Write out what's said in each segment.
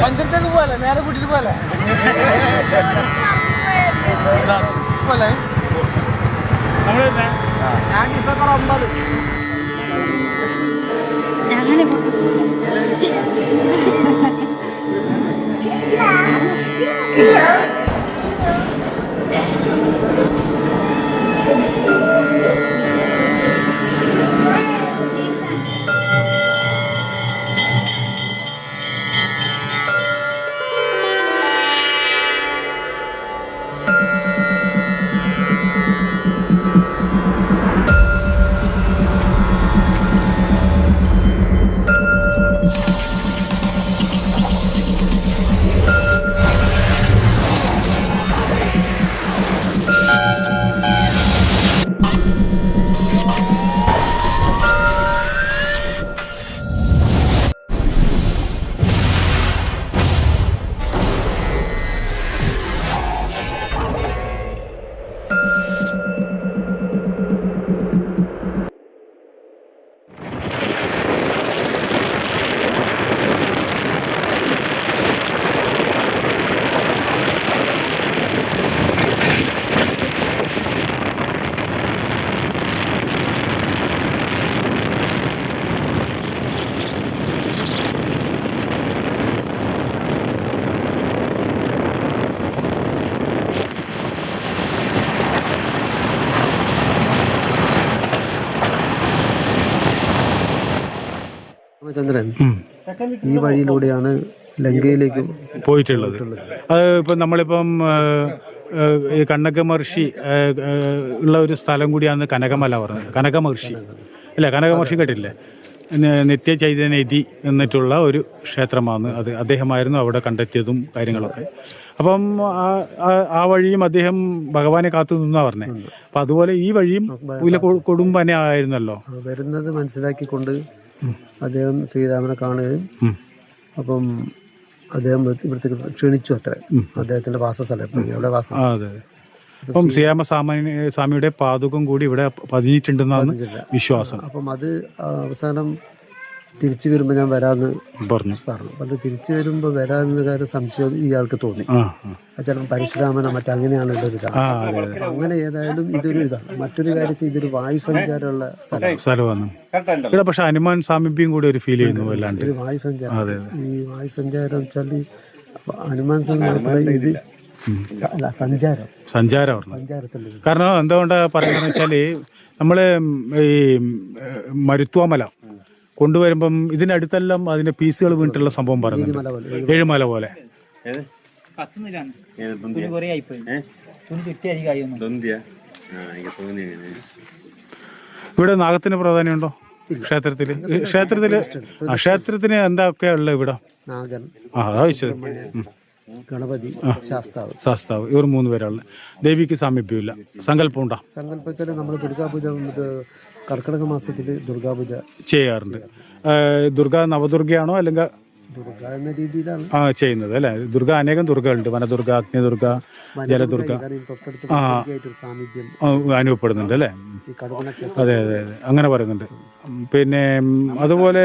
പഞ്ചരത്തേക്ക് പോലെ നേരെ കൂട്ടിട്ട് പോലെ പോലെ ഞാൻ ഡിസംബർ ഒമ്പത് രാമചന്ദ്രൻ ഈ വഴിയിലൂടെയാണ് ലങ്കയിലേക്ക് പോയിട്ടുള്ളത്. അത് ഇപ്പം നമ്മളിപ്പം ഈ മഹർഷി ഉള്ള ഒരു സ്ഥലം കൂടിയാണ് കനകമല പറഞ്ഞത്. കനക മഹർഷി. ഇല്ല കനക മഹർഷി കേട്ടില്ലേ നിത്യ ചൈതന്യതി എന്നിട്ടുള്ള ഒരു ക്ഷേത്രമാണ് അത്. അദ്ദേഹമായിരുന്നു അവിടെ കണ്ടെത്തിയതും കാര്യങ്ങളൊക്കെ. അപ്പം ആ- വഴിയും അദ്ദേഹം ഭഗവാനെ കാത്തു നിന്നാ പറഞ്ഞേ. അപ്പം അതുപോലെ ഈ വഴിയും കൊടുമ്പനെ ആയിരുന്നല്ലോ. വരുന്നത് വരുന്നത് മനസ്സിലാക്കിക്കൊണ്ട് അദ്ദേഹം ശ്രീരാമനെ കാണുകയും അപ്പം അദ്ദേഹം ഇവിടത്തേക്ക് ക്ഷണിച്ചു അത്ര. അദ്ദേഹത്തിന്റെ വാസസ്ഥലം അവിടെ വാസം. അപ്പം ശ്രീരാമ സാമാന്യ സ്വാമിയുടെ പാതുകം കൂടി ഇവിടെ പതിഞ്ഞിട്ടുണ്ടെന്നാണ് വിശ്വാസം. അപ്പം അത് അവസാനം തിരിച്ചു വരുമ്പോൾ ഞാൻ വരാമെന്ന് പറഞ്ഞു. പറഞ്ഞു. അപ്പം തിരിച്ചു വരുമ്പോൾ വരാമെന്ന കാര്യം സംശയം ഇയാൾക്ക് തോന്നി. ചിലപ്പോൾ പരശുരാമനോ മറ്റങ്ങനെയാണല്ലോ ഒരു ഇതാണ്. അങ്ങനെ ഏതായാലും ഇതൊരു ഇതാണ്. മറ്റൊരു കാര്യത്തിൽ ഇതൊരു വായു സഞ്ചാരമുള്ള സ്ഥലം സ്ഥലമാണ്. ഇവിടെ പക്ഷെ ഹനുമാൻ സാമീപ്യം കൂടി ഒരു ഫീൽ ചെയ്യുന്നു ഇത് വായു സഞ്ചാരം. അതെ ഈ വായു സഞ്ചാരം വെച്ചാൽ ഹനുമാൻ മാത്രമേ ഇത് സഞ്ചാരം. സഞ്ചാരം. കാരണം എന്തുകൊണ്ടാണ് പറയുന്നത് വെച്ചാൽ നമ്മൾ ഈ മരുത്വാമല കൊണ്ടുവരുമ്പം ഇതിനടുത്തെല്ലാം അതിന്റെ പീസുകൾ വീണിട്ടുള്ള സംഭവം പറയുന്നുണ്ട് ഏഴുമല പോലെ. ഇവിടെ നാഗത്തിന് പ്രാധാന്യമുണ്ടോ ക്ഷേത്രത്തിൽ? ക്ഷേത്രത്തിൽ? ക്ഷേത്രത്തിന് ഒക്കെ ഉള്ളത് ഇവിടെ? നാഗൻ ആ അതാ ഗണപതി ശാസ്താവ്. ശാസ്താവ്. ഇവർ മൂന്ന് പേരാണ് ദേവിക്ക് സാമീപ്യമില്ല. സങ്കല്പം ഉണ്ടോ? സങ്കല്പിച്ചാൽ നമ്മൾ ദുർഗാപൂജ ഇത് കർക്കിടക മാസത്തിൽ ദുർഗാപൂജ ചെയ്യാറുണ്ട്. ദുർഗ നവദുർഗയാണോ അല്ലെങ്കിൽ ദുർഗ എന്ന രീതിയിലാണ്. ആ ചെയ്യുന്നത് അല്ലേ? ദുർഗ അനേകം ദുർഗകളുണ്ട്. വനദുർഗ അഗ്നിദുർഗ ജലദുർഗ. ആ സാമീപ്യം അനുഭവപ്പെടുന്നുണ്ട് അല്ലേ? അതെ അതെ അതെ. അങ്ങനെ പറയുന്നുണ്ട്. പിന്നെ അതുപോലെ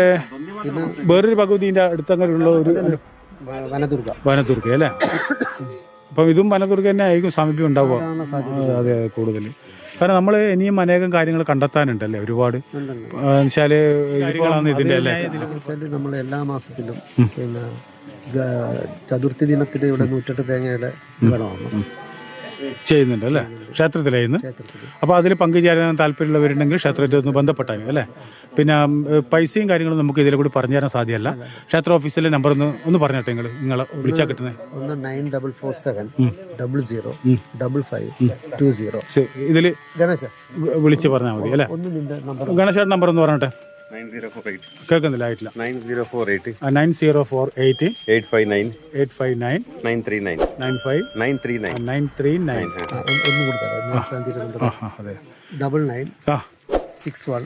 വേറൊരു ഭഗവതിന്റെ അടുത്തങ്ങനെയുള്ള ഒരു വനദുർഗ. വനദുർഗ അല്ലേ? അപ്പം ഇതും വനദുർഗ തന്നെ ആയിരിക്കും സാമീപ്യം ഉണ്ടാവുക. അതെ കൂടുതൽ കാരണം നമ്മൾ ഇനിയും അനേകം കാര്യങ്ങൾ കണ്ടെത്താനുണ്ടല്ലേ ഒരുപാട്. വെച്ചാൽ ഇതിന്റെ അല്ലേ? നമ്മൾ എല്ലാ മാസത്തിലും പിന്നെ ചതുർത്ഥി ദിനത്തിൽ ഇവിടെ നൂറ്റെട്ട് തേങ്ങയുടെ വേണമാണ് ചെയ്യുന്നുണ്ട് അല്ലേ? ക്ഷേത്രത്തിലായിരുന്നു അപ്പോൾ അതിൽ പങ്കുചേരാൻ താല്പര്യമുള്ളവരുണ്ടെങ്കിൽ ക്ഷേത്രത്തിൽ ഒന്ന് ബന്ധപ്പെട്ടാൽ മതി അല്ലേ? പിന്നെ പൈസയും കാര്യങ്ങളും നമുക്ക് ഇതിലെ കൂടി പറഞ്ഞു തരാൻ സാധ്യമല്ല. ക്ഷേത്ര ഓഫീസിലെ നമ്പർ ഒന്ന് ഒന്ന് പറഞ്ഞിട്ട് നിങ്ങൾ നിങ്ങളെ വിളിച്ചാൽ കിട്ടുന്നത്. ഒന്ന് nine double four seven double zero double five two zero. ഇതിൽ ഗണേശ വിളിച്ച് പറഞ്ഞാൽ മതി അല്ലേ? ഗണേശയുടെ നമ്പർ ഒന്ന് പറഞ്ഞിട്ടെ. കേൾക്കുന്നില്ല? ആയിട്ടില്ല. Nine zero four eight. Nine zero four eight. Eight five nine. Eight five nine. Nine three nine. Nine five. Nine three nine. Nine three nine. ഒന്ന് കൊടുത്തരാം അതെ. Double nine six one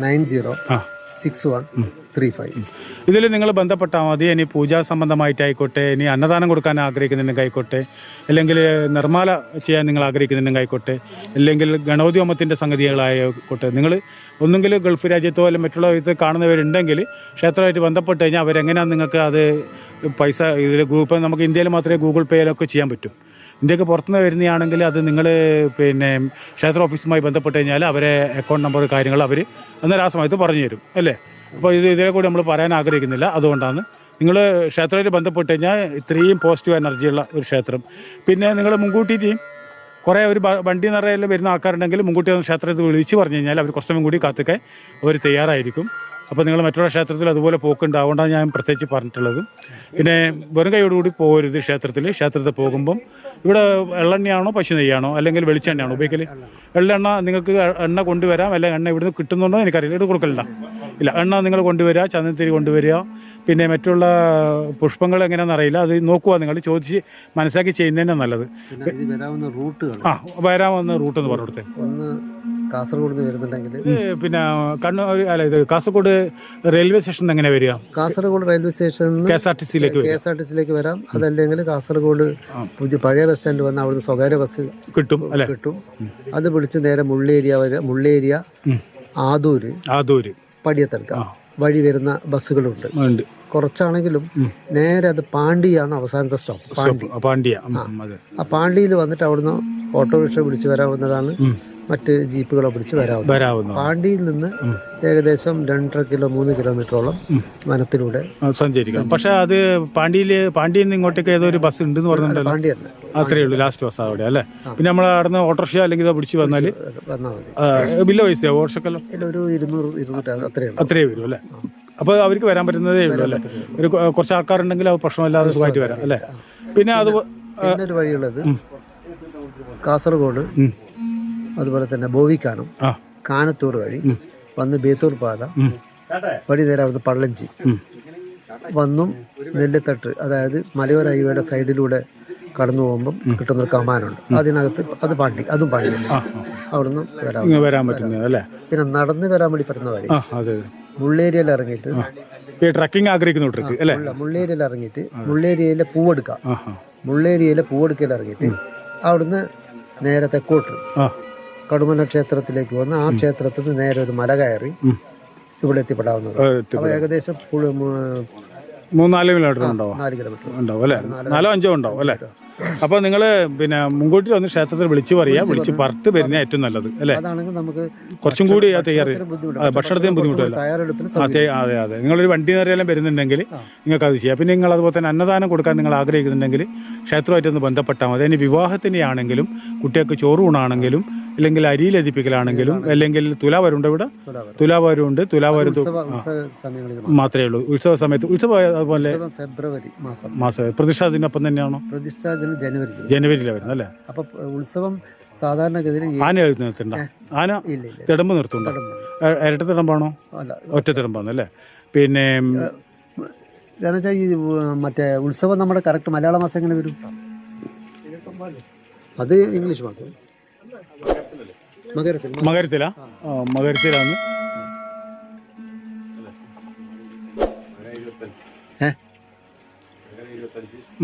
nine zero ആ. Six one three five ഇതിൽ നിങ്ങൾ ബന്ധപ്പെട്ടാൽ മതി. ഇനി പൂജാ സംബന്ധമായിട്ടായിക്കോട്ടെ ഇനി അന്നദാനം കൊടുക്കാൻ ആഗ്രഹിക്കുന്നുണ്ടെങ്കിൽ ആയിക്കോട്ടെ അല്ലെങ്കിൽ നിർമ്മാല ചെയ്യാൻ നിങ്ങൾ ആഗ്രഹിക്കുന്നുണ്ടെങ്കിൽ ആയിക്കോട്ടെ അല്ലെങ്കിൽ ഗണപതി ഹോമത്തിന്റെ സംഗതികളായിക്കോട്ടെ. നിങ്ങൾ ഒന്നുകിൽ ഗൾഫ് രാജ്യത്തോ അല്ലെങ്കിൽ മറ്റുള്ള ഇത് കാണുന്നവരുണ്ടെങ്കിൽ ക്ഷേത്രമായിട്ട് ബന്ധപ്പെട്ട് കഴിഞ്ഞാൽ അവരെങ്ങനെയാണ് നിങ്ങൾക്ക് അത് പൈസ ഇതിൽ ഗൂഗിൾ നമുക്ക് ഇന്ത്യയിൽ മാത്രമേ ഗൂഗിൾ പേയിലൊക്കെ ചെയ്യാൻ പറ്റും. ഇന്ത്യയ്ക്ക് പുറത്തുനിന്ന് വരുന്നതാണെങ്കിൽ അത് നിങ്ങൾ പിന്നെ ക്ഷേത്ര ഓഫീസുമായി ബന്ധപ്പെട്ട് കഴിഞ്ഞാൽ അവരെ അക്കൗണ്ട് നമ്പർ കാര്യങ്ങൾ അവർ അന്നേരം ആ സമയത്ത് പറഞ്ഞു തരും അല്ലേ? അപ്പോൾ ഇത് ഇതിനെ കൂടി നമ്മൾ പറയാൻ ആഗ്രഹിക്കുന്നില്ല. അതുകൊണ്ടാണ് നിങ്ങൾ ക്ഷേത്രത്തിൽ ബന്ധപ്പെട്ട് കഴിഞ്ഞാൽ ഇത്രയും പോസിറ്റീവ് എനർജിയുള്ള ഒരു ക്ഷേത്രം. പിന്നെ നിങ്ങൾ മുൻകൂട്ടിയിട്ട് കുറേ ഒരു വണ്ടി നിറയെല്ലാം വരുന്ന ആൾക്കാരുണ്ടെങ്കിൽ മുൻകൂട്ടി ക്ഷേത്രത്തിൽ വിളിച്ച് പറഞ്ഞു കഴിഞ്ഞാൽ അവർ കുറച്ചും കൂടി കാത്തൊക്കെ അവർ തയ്യാറായിരിക്കും. അപ്പോൾ നിങ്ങൾ മറ്റുള്ള ക്ഷേത്രത്തിൽ അതുപോലെ പോക്കുണ്ട് ഞാൻ പ്രത്യേകിച്ച് പറഞ്ഞിട്ടുള്ളത്. പിന്നെ വെറും കൈയോടുകൂടി പോകരുത് ക്ഷേത്രത്തിൽ. ക്ഷേത്രത്തിൽ പോകുമ്പം ഇവിടെ എള്ളെണ്ണയാണോ പശു നെയ്യാണോ അല്ലെങ്കിൽ വെളിച്ചെണ്ണയാണോ ഉപയോഗിക്കൽ എള്ളെണ്ണ നിങ്ങൾക്ക് എണ്ണ കൊണ്ടുവരാം അല്ലെങ്കിൽ എണ്ണ ഇവിടുന്ന് കിട്ടുന്നുണ്ടോ എനിക്കറിയില്ല. ഇത് കൊടുക്കലില്ല. ഇല്ല എണ്ണ നിങ്ങൾ കൊണ്ടുവരിക ചന്ദനത്തിരി കൊണ്ടുവരിക പിന്നെ മറ്റുള്ള പുഷ്പങ്ങൾ എങ്ങനെയാണെന്ന് അറിയില്ല. അത് നോക്കുക നിങ്ങൾ ചോദിച്ച് മനസ്സിലാക്കി ചെയ്യുന്നതന്നെ നല്ലത്. വരാവുന്ന ആ വരാമെന്ന് റൂട്ട് എന്ന് പറഞ്ഞു കൊടുത്തേ. കാസർഗോഡ് നിന്ന് വരുന്നുണ്ടെങ്കിൽ പിന്നെ കണ്ണൂർ അല്ല ഇത് കാസർഗോഡ് റെയിൽവേ സ്റ്റേഷൻ എങ്ങനെ വരിക? Kasaragod railway station K S R T സിയിലേക്ക് കെ എസ് ആർ ടി സിയിലേക്ക് വരാം. അതല്ലെങ്കിൽ കാസർഗോഡ് പഴയ ബസ് സ്റ്റാൻഡ് വന്ന അവിടുന്ന് സ്വകാര്യ ബസ് കിട്ടും അല്ലെ? കിട്ടും. അത് പിടിച്ച് നേരെ മുള്ളേരിയ വരെ മുള്ളേരിയ ആദൂര് ആദൂര് പടിയത്തടുക്ക വഴി വരുന്ന ബസ്സുകളുണ്ട്. കുറച്ചാണെങ്കിലും നേരെ അത് പാണ്ടിയാണ് അവസാനത്തെ സ്റ്റോപ്പ് പാണ്ടി ആ, പാണ്ഡിയിൽ ആ. പാണ്ടിയിൽ വന്നിട്ട് അവിടുന്ന് ഓട്ടോറിക്ഷ പിടിച്ച് വരാവുന്നതാണ്. മറ്റ് ജീപ്പുകളെ പിടിച്ച് വരാവുന്നു വരാവുന്നു പാണ്ടിയിൽ നിന്ന് ഏകദേശം രണ്ടര കിലോ മൂന്ന് കിലോമീറ്ററോളം വനത്തിലൂടെ സഞ്ചരിക്കാം. പക്ഷെ അത് പാണ്ടിയിൽ പാണ്ടിയിൽ നിന്ന് ഇങ്ങോട്ടേക്ക് ഏതോ ഒരു ബസ് ഉണ്ടെന്ന് പറഞ്ഞിട്ടുണ്ടല്ലോ. പാണ്ടി തന്നെ അത്രയേ ഉള്ളൂ ലാസ്റ്റ് ബസ് അവിടെ അല്ലേ? പിന്നെ നമ്മൾ അവിടെ നിന്ന് ഓട്ടോറിക്ഷ അല്ലെങ്കിൽ ഇതോ പിടിച്ച് വന്നാൽ വലിയ പൈസ ഓട്ടോറിക്ഷക്കല്ലോ? ഒരു ഇരുന്നൂറ് അത്രയേ വരും അല്ലേ? അപ്പോൾ അവർക്ക് വരാൻ പറ്റുന്നതേ ഉള്ളൂ അല്ലേ? ഒരു കുറച്ച് ആൾക്കാരുണ്ടെങ്കിൽ അത് പ്രശ്നമില്ലാതെ സുഖമായിട്ട് വരാം അല്ലേ? പിന്നെ അത് ഒരു വഴിയുള്ളത് കാസർഗോഡ് അതുപോലെ തന്നെ ബോവിക്കാനം കാനത്തൂർ വഴി വന്ന് ബേത്തൂർ പാല വഴി നേരെ അവിടുന്ന് പള്ളഞ്ചി. വന്നും നെല്ലിത്തട്ട് അതായത് മലയോര ഹൈവേയുടെ സൈഡിലൂടെ കടന്നു പോകുമ്പം കിട്ടുന്നൊരു കമാനുണ്ട് അതിനകത്ത് അത് പാണ്ടി അതും പാണ്ടി. അവിടുന്ന് വരാം വരാൻ പറ്റുന്നത് അല്ലേ? പിന്നെ നടന്ന് വരാൻ വേണ്ടി പറ്റുന്ന വഴി. മുള്ളേരിയയിൽ ഇറങ്ങിയിട്ട് ഈ ട്രക്കിംഗ് ആഗ്രഹിക്കുന്ന ട്രക്ക് അല്ലേ? മുള്ള- മുള്ളേരിയയിൽ ഇറങ്ങിയിട്ട് മുള്ളേരിയയിലെ പൂവെടുക്കാം. മുള്ളേരിയയിലെ പൂവെടുക്കയിൽ ഇറങ്ങിയിട്ട് അവിടുന്ന് നേരെ തെക്കോട്ട്. കടുമന ക്ഷേത്രത്തിലേക്ക് വന്ന് ആ ക്ഷേത്രത്തിൽ നിന്ന് നേരെ ഒരു മല കയറി ഇവിടെ എത്തിപ്പെടാവുന്നത് അപ്പോൾ ഏകദേശം മൂന്നാൽ കിലോമീറ്റർ ഉണ്ടാവും. നാല് കിലോമീറ്റർ. ഉണ്ടാവും അല്ലേ? നാലോ അഞ്ചോ ഉണ്ടാവും അല്ലേ? അപ്പോൾ നിങ്ങൾ പിന്നെ മുൻകൂട്ടി വന്ന് ക്ഷേത്രത്തിൽ വിളിച്ചു പറയാ വിളിച്ച് പറട്ട് വരുന്ന ഏറ്റവും നല്ലത് അല്ലേ? അതാണെങ്കിൽ നമുക്ക് കുറച്ചും കൂടി ആ തയ്യാറ് ഭക്ഷണത്തിന് ബുദ്ധിമുട്ടില്ല? അതെ അതെ അതെ. നിങ്ങളൊരു വണ്ടി നിറയെല്ലാം വരുന്നുണ്ടെങ്കിൽ നിങ്ങൾക്ക് അത് ചെയ്യാം. പിന്നെ നിങ്ങൾ അതുപോലെ തന്നെ അന്നദാനം കൊടുക്കാൻ നിങ്ങൾ ആഗ്രഹിക്കുന്നുണ്ടെങ്കിൽ ക്ഷേത്രമായിട്ടൊന്ന് ബന്ധപ്പെട്ടാൽ മതി. അതിന് വിവാഹത്തിന്റെ ആണെങ്കിലും കുട്ടികൾക്ക് ചോറ് ഊണാണെങ്കിലും അല്ലെങ്കിൽ അരി ലതിപ്പിക്കലാണെങ്കിലും അല്ലെങ്കിൽ തുലാവരുണ്ട് ഇവിടെ? തുലാവരുണ്ട് തുലാവരും മാത്രമേ ഉള്ളൂ. ഉത്സവ സമയത്ത് ഉത്സവം അതുപോലെ ഫെബ്രുവരി മാസം. മാസം. പ്രതിഷ്ഠാ ദിനൊപ്പം തന്നെയാണോ പ്രതിഷ്ഠാജനം ജനുവരി ജനുവരിയിലാണ് വരുന്നത് അല്ലേ? അപ്പൊ ഉത്സവം സാധാരണഗതിയിൽ ആന നിർത്തണ്ട ആന തിടമ്പ് നിർത്തുന്നുണ്ട്? ഇരട്ട തിടമ്പാണോ? അല്ല. ഒറ്റ തിടമ്പാണ് അല്ലേ? പിന്നെ എന്നുവെച്ചാൽ ഈ മറ്റേ ഉത്സവം നമ്മുടെ കറക്റ്റ് മലയാള മാസം എങ്ങനെ വരും? അത് ഇംഗ്ലീഷ് മാസം. മകരത്തിൽ മകരത്തിലാ? മകരത്തിലാണ്?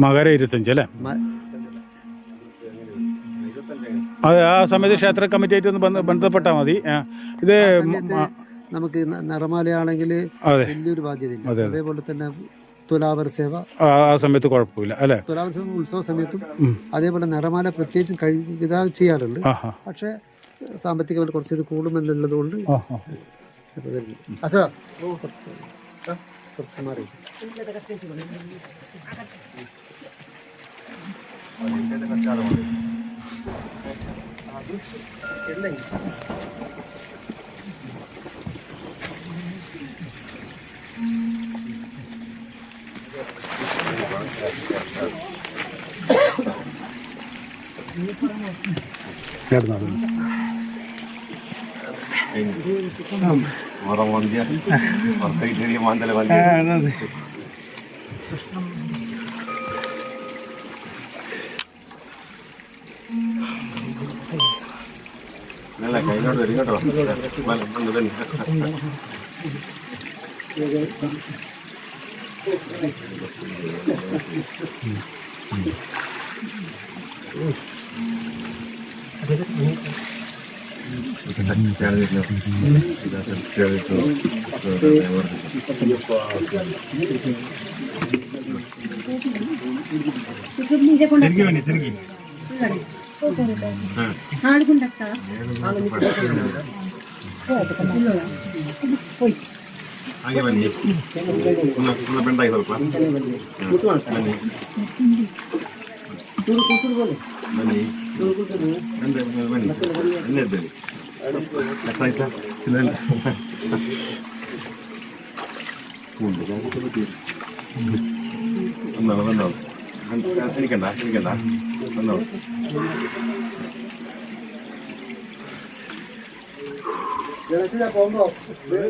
മകര ഇരുപത്തഞ്ച് അല്ലേ? അത് ആ സമയത്ത് ക്ഷേത്ര കമ്മിറ്റിയായിട്ട് ഒന്ന് ബന്ധ- ബന്ധപ്പെട്ടാൽ മതി. ഇത് നമുക്ക് നിറമാലയാണെങ്കിൽ വലിയൊരു ബാധ്യതയില്ല. അതേപോലെ തന്നെ തുലാവര സേവ. ആ സമയത്ത് കുഴപ്പമില്ല അല്ലേ? തുലാവര സേവ ഉത്സവ സമയത്തും അതേപോലെ നിറമാല പ്രത്യേകിച്ചും കഴിക്കുക ചെയ്യാറുണ്ട്. പക്ഷേ സാമ്പത്തികമായി കുറച്ച് ഇത് കൂടുമെന്നുള്ളത് കൊണ്ട്. അസാ കുറച്ച് മാറി. Mondia. Orang Italia mandala mandala. Kainod വരും കേട്ടോ വന്ന് വന്ന്. തന്നെ ఆడుకుంటా పోయి ಹಾಗೆ ಬನ್ನಿ ಪುನಃ ಬೆಂಡಾಗಿ ಸ್ವಲ್ಪ ಬನ್ನಿ ಬನ್ನಿ ಎಂದ ಬನ್ನಿ ಎಣ್ಣೆ ಇದ್ದೇನೆ ಕಷ್ಟ ಆಯ್ತಾ ಇಲ್ಲ ಇಲ್ಲ ಬಂದವಳು ಬಂದವಳು ಹಿಡಿಕಂಡ ಹಿಡಿಕಂಡ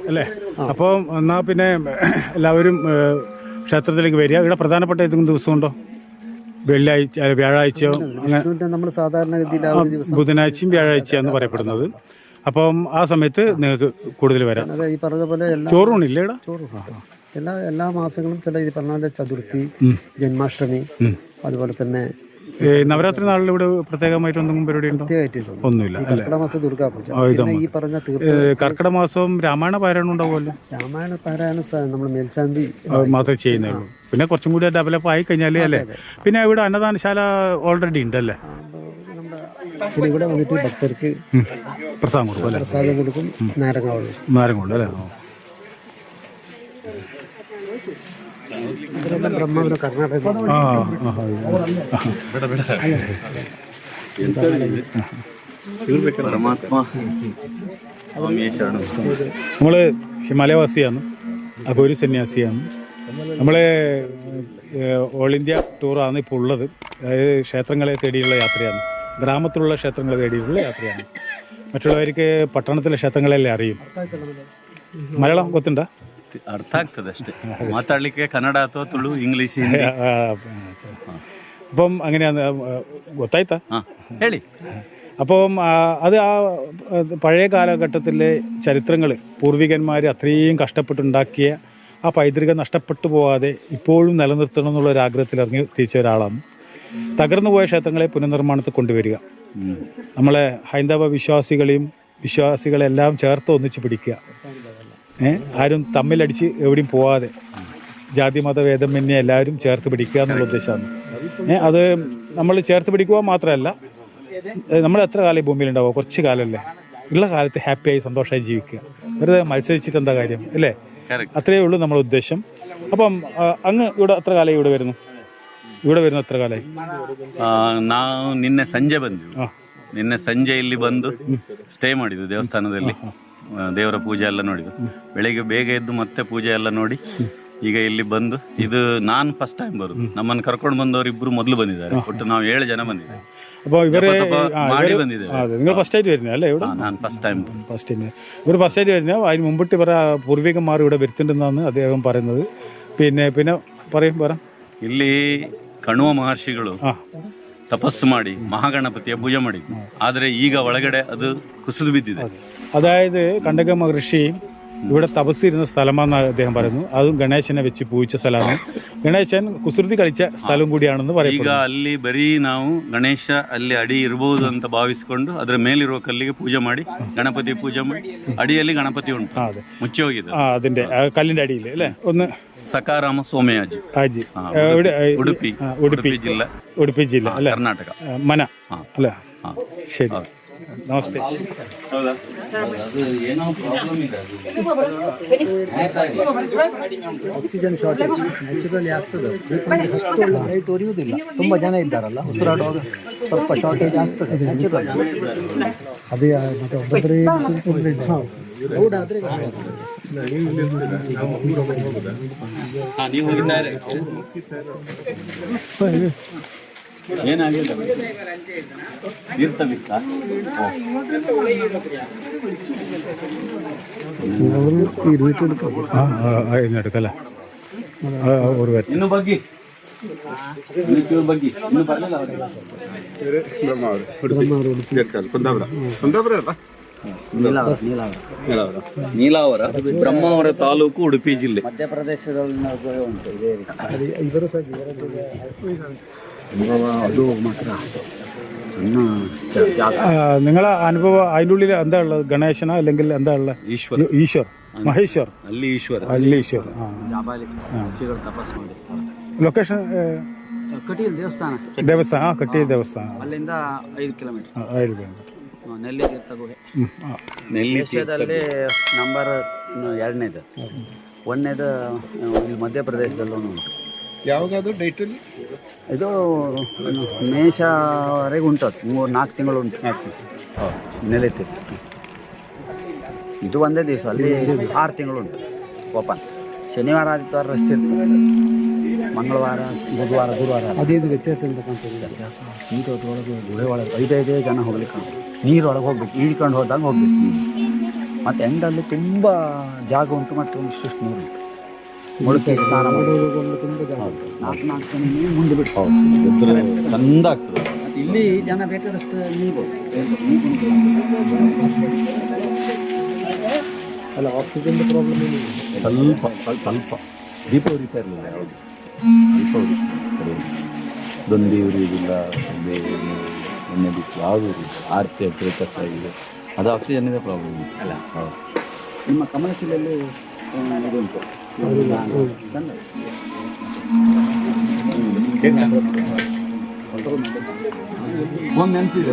അല്ലേ? അപ്പോൾ എന്നാൽ പിന്നെ എല്ലാവരും ക്ഷേത്രത്തിലേക്ക് വരിക. ഇവിടെ പ്രധാനപ്പെട്ട ഏതെങ്കിലും ദിവസമുണ്ടോ? വെള്ളിയാഴ്ച വ്യാഴാഴ്ചയോ? അങ്ങനെ ബുധനാഴ്ചയും വ്യാഴാഴ്ചയാണ് പറയപ്പെടുന്നത്. അപ്പം ആ സമയത്ത് നിങ്ങൾക്ക് കൂടുതൽ വരാം. ഈ പറഞ്ഞ പോലെ ചോറൂണില്ലേ എല്ലാ എല്ലാ മാസങ്ങളും ചില ഈ പറഞ്ഞ ചതുർത്ഥി ജന്മാഷ്ടമി അതുപോലെ തന്നെ നവരാത്രി നാളിൽ ഇവിടെ പ്രത്യേകമായിട്ട് എന്തെങ്കിലും പരിപാടി ഉണ്ടോ? ഒന്നുമില്ല അല്ലേ? ഈ പറഞ്ഞ കർക്കിടക മാസം രാമായണ പാരായണം ഉണ്ടാവുമല്ലോ? രാമായണ പാരായണം നമ്മൾ മേൽശാന്തി മാത്രമേ ചെയ്യുന്നുള്ളൂ. പിന്നെ കുറച്ചും കൂടി ഡെവലപ്പ് ആയി കഴിഞ്ഞാലേ അല്ലേ? പിന്നെ ഇവിടെ അന്നദാനശാല ഓൾറെഡി ഉണ്ടല്ലേ പിന്നെ ഇവിടെ വന്നിട്ട് ഭക്തർക്ക് പ്രസാദം കൊടുക്കും അല്ലേ? പ്രസാദം കൊടുക്കും നാരങ്ങ നാരങ്ങ അല്ലേ? നമ്മൾ ഹിമാലയവാസിയാണ് അഗോരി സന്യാസിയാണ്. നമ്മളെ ഓൾ ഇന്ത്യ ടൂറാണ് ഇപ്പോൾ ഉള്ളത്. അതായത് ക്ഷേത്രങ്ങളെ തേടിയുള്ള യാത്രയാണ്. ഗ്രാമത്തിലുള്ള ക്ഷേത്രങ്ങളെ തേടിയുള്ള യാത്രയാണ്. മറ്റുള്ളവർക്ക് പട്ടണത്തിലെ ക്ഷേത്രങ്ങളെല്ലാം അറിയും. മലയാളം കൊത്തുണ്ടോ ಅರ್ಥ ಆಗ್ತದೆ ಅಷ್ಟೇ ಮಾತಾಡ್ಲಿಕ್ಕೆ ಕನ್ನಡ ಅಥವಾ ತುಳು ಇಂಗ್ಲಿಷ್ ಹಿಂದಿ ആ, അപ്പം അങ്ങനെയാണ് ആ, ಗೊತ್ತಾಯ್ತಾ ಹಾ ಹೇಳಿ അപ്പം ആ, അത് ആ അത് പഴയ കാലഘട്ടത്തിലെ ചരിത്രങ്ങൾ പൂർവികന്മാർ അത്രയും കഷ്ടപ്പെട്ടുണ്ടാക്കിയ ആ പൈതൃകം നഷ്ടപ്പെട്ടു പോവാതെ ഇപ്പോഴും നിലനിർത്തണം എന്നുള്ള ഒരു ആഗ്രഹത്തിൽ ഇറങ്ങി തിരിച്ച ഒരാളാണ് തകർന്നു പോയ ക്ഷേത്രങ്ങളെ പുനർനിർമ്മാണത്തിൽ കൊണ്ടുവരിക നമ്മളെ ഹൈന്ദവ വിശ്വാസികളെയും വിശ്വാസികളെല്ലാം ചേർത്ത് ഒന്നിച്ച് പിടിക്കുക ഏ ആരും തമ്മിലടിച്ച് എവിടെയും പോവാതെ ജാതി മത ഭേദമന്യേ എല്ലാവരും ചേർത്ത് പിടിക്കുക എന്നുള്ള ഉദ്ദേശമാണ് ഏ അത് നമ്മൾ ചേർത്ത് പിടിക്കുക മാത്രമല്ല ഏ, നമ്മൾ എത്ര കാലം ഈ ഭൂമിയിലുണ്ടാവുക കുറച്ച് കാലമല്ലേ ഉള്ള കാലത്ത് ഹാപ്പിയായി സന്തോഷമായി ജീവിക്കുക വെറുതെ മത്സരിച്ചിട്ട് എന്താ കാര്യം അല്ലേ Correct. അത്രയേ ഉള്ളൂ നമ്മുടെ ഉദ്ദേശം അപ്പം ആ, അങ്ങ് ഇവിടെ എത്ര കാലമായി ഇവിടെ വരുന്നു ഇവിടെ വരുന്നു എത്ര കാലമായി ಆ, ನಾವು ನಿನ್ನೆ ಸಂಜೆ ಬಂದೆವು ആ ನಿನ್ನೆ ಸಂಜೆ ಇಲ್ಲಿ ಬಂದು ಸ್ಟೇ ಮಾಡಿದ್ವಿ ದೇವಸ್ಥಾನದಲ್ಲಿ ಆ, ದೇವರ ಪೂಜೆ ಎಲ್ಲ ನೋಡಿದ್ವಿ ಬೆಳಿಗ್ಗೆ ಬೇಗ ಎದ್ದು ಮತ್ತೆ ಪೂಜೆ ಎಲ್ಲ ನೋಡಿ ಈಗ ಇಲ್ಲಿ ಬಂದು ಇದು ನಾನು ಫಸ್ಟ್ ಟೈಮ್ ಬರುದು ನಮ್ಮನ್ನು ಕರ್ಕೊಂಡು ಬಂದವರು ಇಬ್ರು ಮೊದಲು ಬಂದಿದ್ದಾರೆ ಒಟ್ಟು ನಾವು ಏಳು ಜನ ಬಂದಿದ್ದೇವೆ അപ്പോൾ ഇവര് ജപ തപ ആ, ಮಾಡಿ ഇവര് ಬಂದಿದ್ದೇವೆ ആ, അതെ നിങ്ങൾ ഫസ്റ്റ് ആയിട്ട് വരുന്നത് അല്ലേ ഇവിടെ ನಾನು ಫಸ್ಟ್ ಟೈಮ್ ഫസ്റ്റ് ടൈം ഇവർ ഫസ്റ്റ് ആയിട്ട് വരുന്നത് അതിന് മുമ്പിട്ട് ഇവരെ പൂർവികന്മാർ ഇവിടെ വരുത്തുണ്ടെന്നാണ് അദ്ദേഹം പറയുന്നത് പിന്നെ പിന്നെ പറയും പറ ಇಲ್ಲಿ ಕಣುವ ಮಹರ್ಷಿಗಳು ആ ತಪಸ್ಸು ಮಾಡಿ ಮಹಾಗಣಪತಿಯ ಪೂಜೆ ಮಾಡಿದ್ರು ಆದ್ರೆ ಈಗ ಒಳಗಡೆ ಅದು ಕುಸಿದು ಬಿದ್ದಿದೆ അതായത് കണ്ടക മഹർഷി ഇവിടെ തപസ്സിരുന്ന സ്ഥലമാണെന്ന് അദ്ദേഹം പറയുന്നു അതും ഗണേശനെ വെച്ച് പൂജിച്ച സ്ഥലമാണ് ഗണേശൻ കുസൃതി കളിച്ച സ്ഥലം കൂടിയാണെന്ന് ಈಗ പറയപ്പെടുന്നു ಅಲ್ಲಿ ಬರೀ ನಾವು ಗಣೇಶ ಅಲ್ಲಿ ಅಡಿ ಇರಬಹುದು ಅಂತ ಭಾವಿಸಿಕೊಂಡು ಅದರ ಮೇಲಿರುವ ಕಲ್ಲಿಗೆ ಪೂಜೆ ಮಾಡಿ ಗಣಪತಿ ಪೂಜೆ ಮಾಡಿ ಅಡಿಯಲ್ಲಿ ಗಣಪತಿ ಉಂಟು ആ അതെ ಮುಚ್ಚಿ ಹೋಗಿದೆ ആ അതിന്റെ ആ കല്ലിന്റെ അടിയിൽ അല്ലേ ഒന്ന് ಸಕಾರಾಮ ಸೋಮಯಾಜಿ ಆಜಿ ಹಾ, ಉಡುಪಿ. ಉಡುಪಿ ಜಿಲ್ಲೆ. ಉಡುಪಿ ಜಿಲ್ಲೆ ಅಲ್ಲ? ಕರ್ನಾಟಕ. ಮನ. ಅಲ್ಲ? ಹಾ. ಶರಿ ನಮಸ್ತೆ. ಆಕ್ಸಿಜನ್ ಶಾರ್ಟೇಜ್ ನ್ಯಾಚುರಲಿ ಆಗ್ತದೆ. ಬೇಕಾದ್ರೆ ಅಷ್ಟೊಂದು ರೈಟ್ ಒರಿಯುವುದಿಲ್ಲ. ತುಂಬ ಜನ ಇದ್ದಾರಲ್ಲ ಉಸಿರಾಡುವಾಗ ಸ್ವಲ್ಪ ಶಾರ್ಟೇಜ್ ಆಗ್ತದೆ ನ್ಯಾಚುರಲ್ ಅದೇ ಮತ್ತೆ ಒಬ್ಬೊಬ್ಬರೇ ತಿಳ್ಕೊಂಡ್ರೆ ಇದು. ನೀವು ಹೋಗಿದ್ದಾರೆ ಏನಾಗಿಲ್ಲ ತೀರ್ಥ ಬಿತ್ತ ಅವರು ഇരുന്നിട്ട് എടുക്കാം ആ ആ, ആ, ഇന്ന് എടുക്കല്ലേ ആ, ആ, ഒരു പേര് ಇನ್ನು ಬಗ್ಗಿ ಇನ್ನು ಚೂರು ಬಗ್ಗಿ ಇನ್ನು ಬರಲಿಲ್ಲ ಅವರಿಗೆ ಕುಂದಾಪುರ ಕುಂದಾಪುರ ಅಲ್ಲ ನೀಲಾವರ ಬ್ರಹ್ಮಾವರ ತಾಲೂಕು ಉಡುಪಿ ಜಿಲ್ಲೆ ಮಧ್ಯಪ್ರದೇಶದಲ್ಲಿ ಉಂಟು ಇದೇ ರೀತಿ ಇವರು ಸಹ ಅದು ಮಾತ್ರ നിങ്ങളെ അനുഭവം അതിന്റെ ഉള്ളിൽ എന്താ ഉള്ളത് ഗണേശന അല്ലെങ്കിൽ എന്താ ഉള്ളത് ഈശ്വർ ഈശ്വർ മഹേശ്വർ അല്ലി ഈശ്വർ അല്ലി ഈശ്വർ ಲೊಕೇಶನ್ ಕಟೀಲ್ ದೇವಸ್ಥಾನ ದೇವಸ್ಥಾನ ಕಟೀಲ್ ದೇವಸ್ಥಾನ ಅಲ್ಲಿಂದ ಐದು ಕಿಲೋಮೀಟರ್ ಐದು ಕಿಲೋಮೀಟರ್ ನೆಲ್ಲಿ ಏಷ್ಯಾದಲ್ಲಿ ನಂಬರ್ ಎರಡನೇದು. ಒಂದನೇದು ಇಲ್ಲಿ ಮಧ್ಯಪ್ರದೇಶದಲ್ಲೂ ಉಂಟು. ಯಾವಾಗಾದ್ರೂ ಡೇಟಲ್ಲಿ ಇದು ಮೇಷವರೆಗೆ ಉಂಟು ಅದು. ಮೂರು ನಾಲ್ಕು ತಿಂಗಳು ಉಂಟು ನೆಲೆ ತೀರ್ಥ ಇದು ಒಂದೇ ದಿವಸ ಅಲ್ಲಿ ಆರು ತಿಂಗಳು ಉಂಟು. ಓಪನ್. ಶನಿವಾರ ಆದಿತ್ಯವಾರ ರಶ್ ಇರ್ತದೆ. ಮಂಗಳವಾರ ಬುಧವಾರ ಗುರುವಾರ. ಅದೇನು ವ್ಯತ್ಯಾಸ ಅಂತ ಕಾಣ್ತದೆ. ನೀರೊಳಗೆ ಗುಹೆ ಒಳಗೆ ಐದೈದೇ ಜನ ಹೋಗ್ಲಿಕ್ಕೆ ನೀರೊಳಗೆ ಹೋಗ್ಬೇಕು ಈಡ್ಕೊಂಡು ಹೋದಾಗ ಹೋಗ್ಬೇಕು. ಮತ್ತು ಎಂಡಲ್ಲಿ ತುಂಬ ಜಾಗ ಉಂಟು ಮತ್ತು ಒಂದಿಷ್ಟು ನೀರು ಉಂಟು. ಮುಳುಕೆ ಸ್ನಾನ ಮಾಡೋದು ತುಂಬ ಜನ ನಾಲ್ಕು ನಾಲ್ಕು ಜನ ನೀರು ಮುಂದೆ ಬಿಟ್ಟು ಚಂದ ಆಗ್ತದೆ. ಇಲ್ಲಿ ಜನ ಬೇಕಾದಷ್ಟು ನೀರು ಅಲ್ಲ ಆಕ್ಸಿಜನ್ ಪ್ರಾಬ್ಲಮ್ ಏನಿಲ್ಲ. ಸ್ವಲ್ಪ ಸ್ವಲ್ಪ ದೀಪ ಉರಿತಾ ಇರಲಿಲ್ಲ ಯಾವುದು. ದೀಪ ಉರಿ ದೊಂದಿ ಉರಿಯುವುದಿಲ್ಲ ಬೇರೆ ಎಣ್ಣೆ ಬಿಟ್ಟು ಯಾವುದು ಆರತಿ ಕಷ್ಟ ಆಗಿದೆ. ಅದು ಆಕ್ಸಿಜನ್ನಿಂದ ಪ್ರಾಬ್ಲಮ್ ಅಲ್ಲ ಹೌದು. ನಿಮ್ಮ ಕಮಲಶಿಲೆಯಲ್ಲಿ ಇದು ಉಂಟು. ಒಂದು ನೆನಪಿದೆ